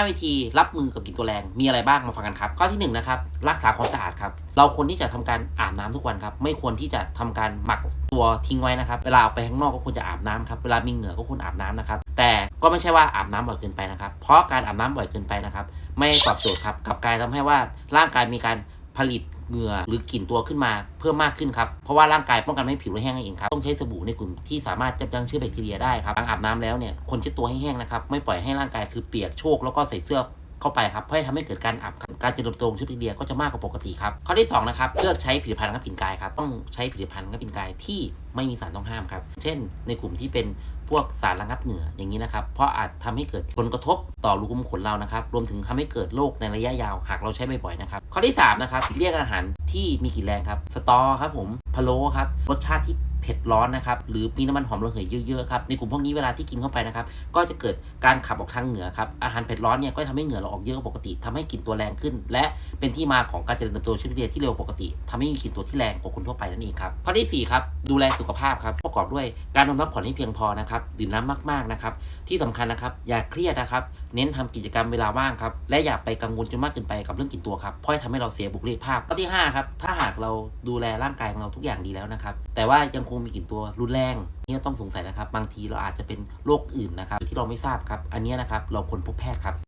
5 วิธีรับมือกับกลิ่นตัวแรง มีอะไรบ้างมาฟังกันครับ ข้อที่1นนะครับรักษาความสะอาดครับ เราควรที่จะทำการอาบน้ำทุกวันครับ ไม่ควรที่จะทำการหมักตัวทิ้งไว้นะครับ เวลาออกไปข้างนอกก็ควรจะอาบน้ำครับ เวลามีเหงื่อก็ควรอาบน้ำนะครับ แต่ก็ไม่ใช่ว่าอาบน้ำบ่อยเกินไปนะครับ เพราะการอาบน้ำบ่อยเกินไปนะครับ ไม่ตอบโจทย์ครับ กลับกลายทำให้ว่าร่างกายมีการผลิต เหงื่อหรือกลิ่นตัวขึ้นมาเพิ่มมากขึ้นครับ เพราะว่าร่างกายป้องกันไม่ให้ผิวเราแห้งเองครับ ต้องใช้สบู่ในกลุ่มที่สามารถยับยั้งเชื้อแบคทีเรียได้ครับหลังอาบน้ำแล้วเนี่ยคนเช็ดตัวให้แห้งนะครับไม่ปล่อยให้ร่างกายคือเปียกโชกแล้วก็ใส่เสื้อ เข้าไปครับเพื่อให้ทำให้เกิดการอับการเจริญเติบโตของเชื้อแบคทีเรียก็จะมากกว่าปกติครับข้อที่2นะครับเลือกใช้ผลิตภัณฑ์ระงับกลิ่นกายครับต้องใช้ผลิตภัณฑ์ระงับกลิ่นกายที่ไม่มีสารต้องห้ามครับ เช่น ในกลุ่มที่เป็นพวกสารระงับเหงื่ออย่างนี้นะครับ เพราะอาจทำให้เกิดผลกระทบต่อรูขุมขนเรานะครับ รวมถึงทำให้เกิดโรคในระยะยาวหากเราใช้บ่อยๆนะครับ ข้อที่ 3 นะครับเรียกอาหารที่มีกลิ่นแรงครับ สตอครับผม พะโล้ครับ รสชาติที่ เผ็ดร้อนนะครับ หรือมีน้ำมันหอมระเหยเยอะๆครับในกลุ่มพวกนี้เวลาที่กินเข้าไปนะครับ ก็จะเกิดการขับออกทางเหงื่อครับอาหารเผ็ดร้อนเนี่ยก็จะทำให้เหงื่อเราออกเยอะกว่าปกติทำให้กลิ่นตัวแรงขึ้น และเป็นที่มาของการเจริญเติบโตเชื้อแบคทีเรียที่เร็วกว่าปกติทำให้มีกลิ่นตัวที่แรงกว่าคนทั่วไปนั่นเองครับข้อที่สี่ครับดูแลสุขภาพครับประกอบด้วยการนอนพักผ่อนให้เพียงพอนะครับดื่มน้ำมากๆนะครับที่สำคัญนะครับอย่าเครียดนะครับ เน้นทำกิจกรรมเวลาว่างครับ และอย่าไปกังวลจนมากเกินไปกับเรื่องกลิ่นตัวครับเพราะจะทำให้เราเสียบุคลิกภาพข้อที่ห้าครับถ้าหากเราดูแลร่างกายของเราทุกอย่างดีแล้วนะครับ แต่ว่ายังคงมีกลิ่นตัวรุนแรงนี่ต้องสงสัยนะครับ บางทีเราอาจจะเป็นโรคอื่นนะครับที่เราไม่ทราบครับ อันนี้นะครับเราควรพบแพทย์ครับ